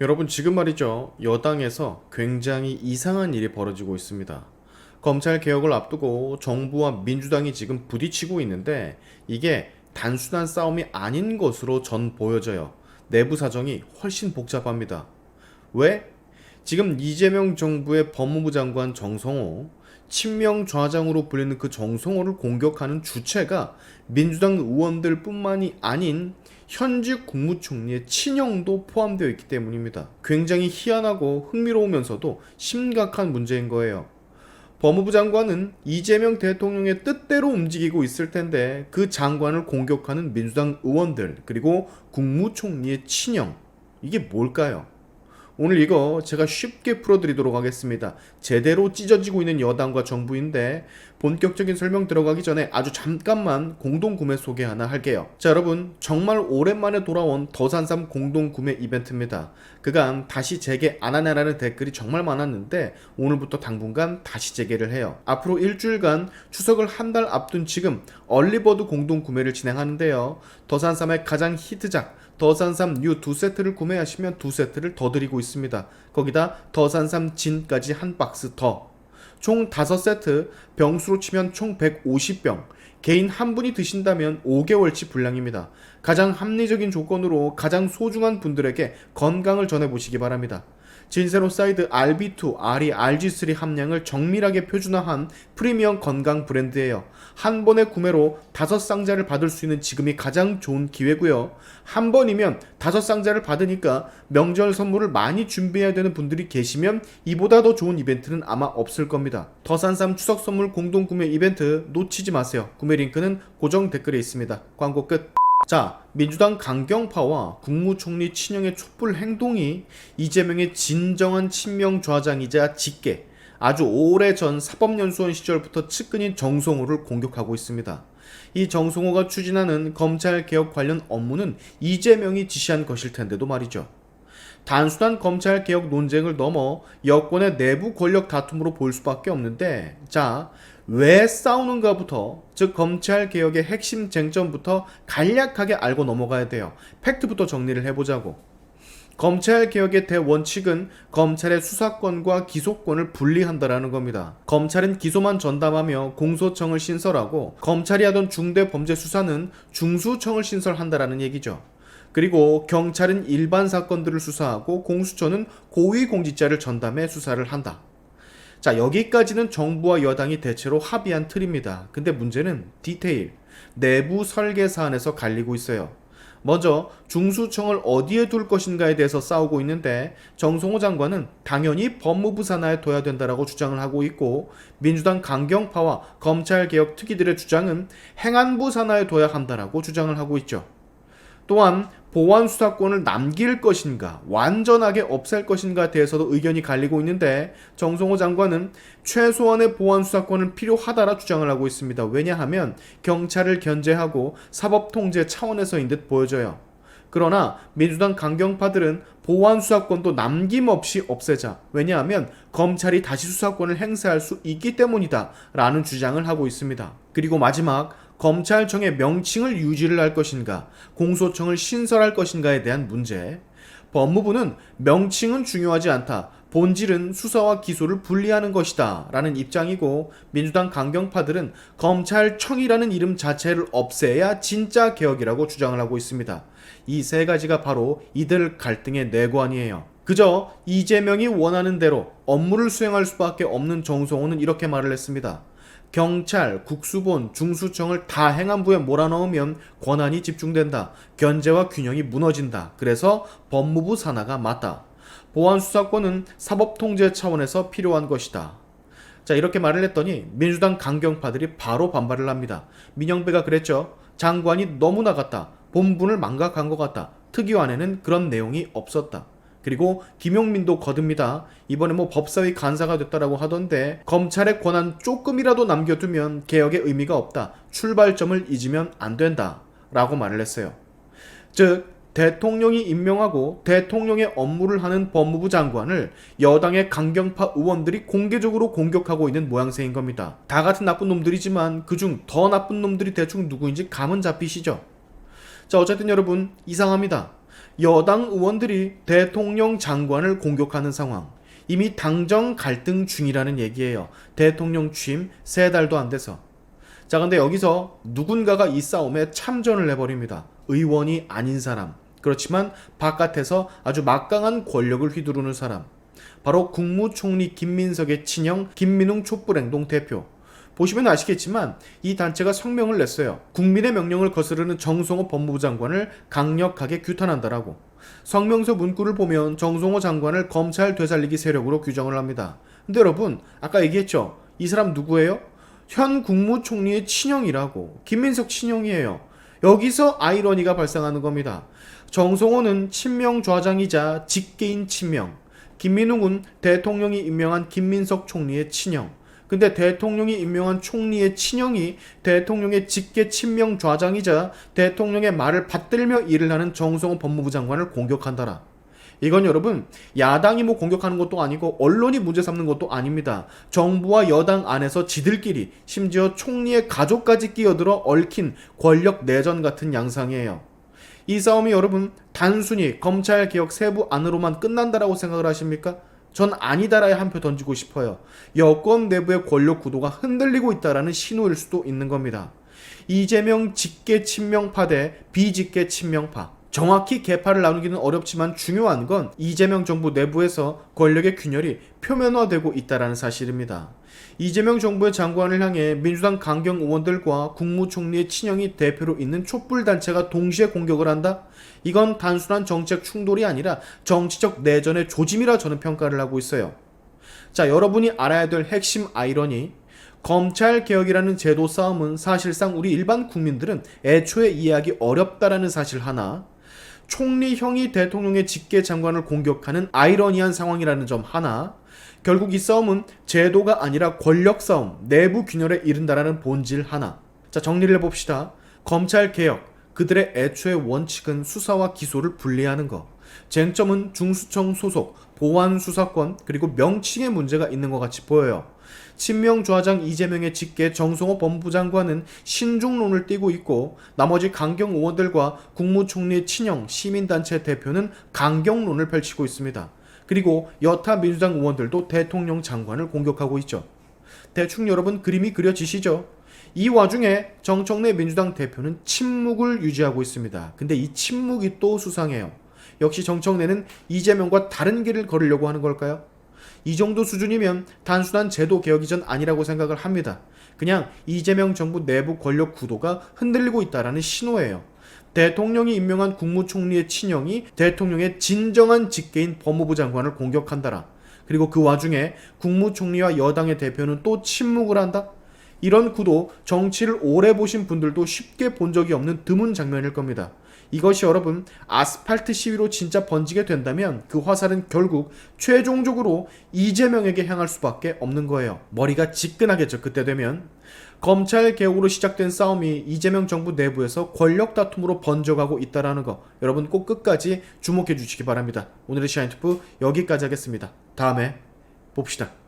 여러분 지금 말이죠. 여당에서 굉장히 이상한 일이 벌어지고 있습니다. 검찰 개혁을 앞두고 정부와 민주당이 지금 부딪히고 있는데 이게 단순한 싸움이 아닌 것으로 전 보여져요. 내부 사정이 훨씬 복잡합니다. 왜? 지금 이재명 정부의 법무부 장관 정성호 친명 좌장으로 불리는 그 정성호를 공격하는 주체가 민주당 의원들 뿐만이 아닌 현직 국무총리의 친형도 포함되어 있기 때문입니다. 굉장히 희한하고 흥미로우면서도 심각한 문제인 거예요. 법무부 장관은 이재명 대통령의 뜻대로 움직이고 있을 텐데 그 장관을 공격하는 민주당 의원들 그리고 국무총리의 친형 이게 뭘까요? 오늘 이거 제가 쉽게 풀어드리도록 하겠습니다. 제대로 찢어지고 있는 여당과 정부인데 본격적인 설명 들어가기 전에 아주 잠깐만 공동구매 소개 하나 할게요. 자 여러분 정말 오랜만에 돌아온 더산삼 공동구매 이벤트입니다. 그간 다시 재개 안 하냐라는 댓글이 정말 많았는데 오늘부터 당분간 다시 재개를 해요. 앞으로 일주일간 추석을 한 달 앞둔 지금 얼리버드 공동구매를 진행하는데요. 더산삼의 가장 히트작 더산삼 뉴 두 세트를 구매하시면 두 세트를 더 드리고 있습니다. 거기다 더산삼 진까지 한 박스 더. 총 5세트, 병수로 치면 총 150병. 개인 한 분이 드신다면 5개월치 분량입니다. 가장 합리적인 조건으로 가장 소중한 분들에게 건강을 전해보시기 바랍니다. 진세로사이드 RB2, RE, RG3 함량을 정밀하게 표준화한 프리미엄 건강 브랜드예요. 한 번의 구매로 다섯 상자를 받을 수 있는 지금이 가장 좋은 기회고요. 한 번이면 다섯 상자를 받으니까 명절 선물을 많이 준비해야 되는 분들이 계시면 이보다 더 좋은 이벤트는 아마 없을 겁니다. 더산삼 추석 선물 공동 구매 이벤트 놓치지 마세요. 구매 링크는 고정 댓글에 있습니다. 광고 끝. 자, 민주당 강경파와 국무총리 친형의 촛불 행동이 이재명의 진정한 친명 좌장이자 직계, 아주 오래전 사법연수원 시절부터 측근인 정성호를 공격하고 있습니다. 이 정성호가 추진하는 검찰 개혁 관련 업무는 이재명이 지시한 것일 텐데도 말이죠. 단순한 검찰 개혁 논쟁을 넘어 여권의 내부 권력 다툼으로 볼 수밖에 없는데 자, 왜 싸우는가부터 즉 검찰 개혁의 핵심 쟁점부터 간략하게 알고 넘어가야 돼요. 팩트부터 정리를 해 보자고. 검찰 개혁의 대원칙은 검찰의 수사권과 기소권을 분리한다라는 겁니다. 검찰은 기소만 전담하며 공소청을 신설하고 검찰이 하던 중대 범죄 수사는 중수청을 신설한다라는 얘기죠. 그리고 경찰은 일반 사건들을 수사하고 공수처는 고위공직자를 전담해 수사를 한다. 자, 여기까지는 정부와 여당이 대체로 합의한 틀입니다. 근데 문제는 디테일, 내부 설계 사안에서 갈리고 있어요. 먼저 중수청을 어디에 둘 것인가에 대해서 싸우고 있는데 정성호 장관은 당연히 법무부 산하에 둬야 된다라고 주장을 하고 있고 민주당 강경파와 검찰개혁 특위들의 주장은 행안부 산하에 둬야 한다라고 주장을 하고 있죠. 또한 보안 수사권을 남길 것인가, 완전하게 없앨 것인가에 대해서도 의견이 갈리고 있는데 정성호 장관은 최소한의 보안 수사권은 필요하다라 주장을 하고 있습니다. 왜냐하면 경찰을 견제하고 사법 통제 차원에서인 듯 보여져요. 그러나 민주당 강경파들은 보안 수사권도 남김없이 없애자. 왜냐하면 검찰이 다시 수사권을 행사할 수 있기 때문이다. 라는 주장을 하고 있습니다. 그리고 마지막 검찰청의 명칭을 유지를 할 것인가, 공소청을 신설할 것인가에 대한 문제. 법무부는 명칭은 중요하지 않다. 본질은 수사와 기소를 분리하는 것이다. 라는 입장이고, 민주당 강경파들은 검찰청이라는 이름 자체를 없애야 진짜 개혁이라고 주장을 하고 있습니다. 이 세 가지가 바로 이들 갈등의 내관이에요. 그저 이재명이 원하는 대로 업무를 수행할 수밖에 없는 정성호는 이렇게 말을 했습니다. 경찰, 국수본, 중수청을 다 행안부에 몰아넣으면 권한이 집중된다. 견제와 균형이 무너진다. 그래서 법무부 산하가 맞다. 보안 수사권은 사법 통제 차원에서 필요한 것이다. 자, 이렇게 말을 했더니 민주당 강경파들이 바로 반발을 합니다. 민영배가 그랬죠. 장관이 너무 나갔다. 본분을 망각한 것 같다. 특위안에는 그런 내용이 없었다. 그리고 김용민도 거듭니다. 이번에 뭐 법사위 간사가 됐다라고 하던데 검찰의 권한 조금이라도 남겨두면 개혁의 의미가 없다. 출발점을 잊으면 안 된다. 라고 말을 했어요. 즉 대통령이 임명하고 대통령의 업무를 하는 법무부 장관을 여당의 강경파 의원들이 공개적으로 공격하고 있는 모양새인 겁니다. 다 같은 나쁜 놈들이지만 그중 더 나쁜 놈들이 대충 누구인지 감은 잡히시죠? 자, 어쨌든 여러분, 이상합니다. 여당 의원들이 대통령 장관을 공격하는 상황. 이미 당정 갈등 중이라는 얘기예요. 대통령 취임 세 달도 안 돼서. 자, 근데 여기서 누군가가 이 싸움에 참전을 해버립니다. 의원이 아닌 사람. 그렇지만 바깥에서 아주 막강한 권력을 휘두르는 사람. 바로 국무총리 김민석의 친형 김민웅 촛불행동 대표. 보시면 아시겠지만 이 단체가 성명을 냈어요. 국민의 명령을 거스르는 정성호 법무부 장관을 강력하게 규탄한다라고. 성명서 문구를 보면 정성호 장관을 검찰 되살리기 세력으로 규정을 합니다. 근데 여러분, 아까 얘기했죠? 이 사람 누구예요? 현 국무총리의 친형이라고. 김민석 친형이에요. 여기서 아이러니가 발생하는 겁니다. 정성호는 친명 좌장이자 직계인 친명. 김민웅은 대통령이 임명한 김민석 총리의 친형. 근데 대통령이 임명한 총리의 친형이 대통령의 직계 친명 좌장이자 대통령의 말을 받들며 일을 하는 정성호 법무부 장관을 공격한다라. 이건 여러분 야당이 뭐 공격하는 것도 아니고 언론이 문제 삼는 것도 아닙니다. 정부와 여당 안에서 지들끼리 심지어 총리의 가족까지 끼어들어 얽힌 권력 내전 같은 양상이에요. 이 싸움이 여러분 단순히 검찰 개혁 세부 안으로만 끝난다라고 생각을 하십니까? 전 아니다라에 한 표 던지고 싶어요. 여권 내부의 권력 구도가 흔들리고 있다라는 신호일 수도 있는 겁니다. 이재명 직계 친명파 대 비직계 친명파. 정확히 개파를 나누기는 어렵지만 중요한 건 이재명 정부 내부에서 권력의 균열이 표면화되고 있다라는 사실입니다. 이재명 정부의 장관을 향해 민주당 강경 의원들과 국무총리의 친형이 대표로 있는 촛불 단체가 동시에 공격을 한다? 이건 단순한 정책 충돌이 아니라 정치적 내전의 조짐이라 저는 평가를 하고 있어요. 자, 여러분이 알아야 될 핵심 아이러니 검찰 개혁이라는 제도 싸움은 사실상 우리 일반 국민들은 애초에 이해하기 어렵다라는 사실 하나, 총리형이 대통령의 직계 장관을 공격하는 아이러니한 상황이라는 점 하나, 결국 이 싸움은 제도가 아니라 권력 싸움, 내부 균열에 이른다라는 본질 하나. 자, 정리를 해봅시다. 검찰 개혁, 그들의 애초의 원칙은 수사와 기소를 분리하는 것. 쟁점은 중수청 소속, 보안 수사권, 그리고 명칭의 문제가 있는 것 같이 보여요. 친명 좌장 이재명의 직계 정성호 법무부 장관은 신중론을 띠고 있고 나머지 강경 의원들과 국무총리의 친형 시민단체 대표는 강경론을 펼치고 있습니다. 그리고 여타 민주당 의원들도 대통령 장관을 공격하고 있죠. 대충 여러분 그림이 그려지시죠? 이 와중에 정청래 민주당 대표는 침묵을 유지하고 있습니다. 근데 이 침묵이 또 수상해요. 역시 정청래는 이재명과 다른 길을 걸으려고 하는 걸까요? 이 정도 수준이면 단순한 제도 개혁이 전 아니라고 생각을 합니다. 그냥 이재명 정부 내부 권력 구도가 흔들리고 있다라는 신호예요. 대통령이 임명한 국무총리의 친형이 대통령의 진정한 직계인 법무부 장관을 공격한다라. 그리고 그 와중에 국무총리와 여당의 대표는 또 침묵을 한다? 이런 구도 정치를 오래 보신 분들도 쉽게 본 적이 없는 드문 장면일 겁니다. 이것이 여러분 아스팔트 시위로 진짜 번지게 된다면 그 화살은 결국 최종적으로 이재명에게 향할 수밖에 없는 거예요. 머리가 지끈하겠죠. 그때 되면 검찰 개혁으로 시작된 싸움이 이재명 정부 내부에서 권력 다툼으로 번져가고 있다라는 거 여러분 꼭 끝까지 주목해 주시기 바랍니다. 오늘의 시아인투프 여기까지 하겠습니다. 다음에 봅시다.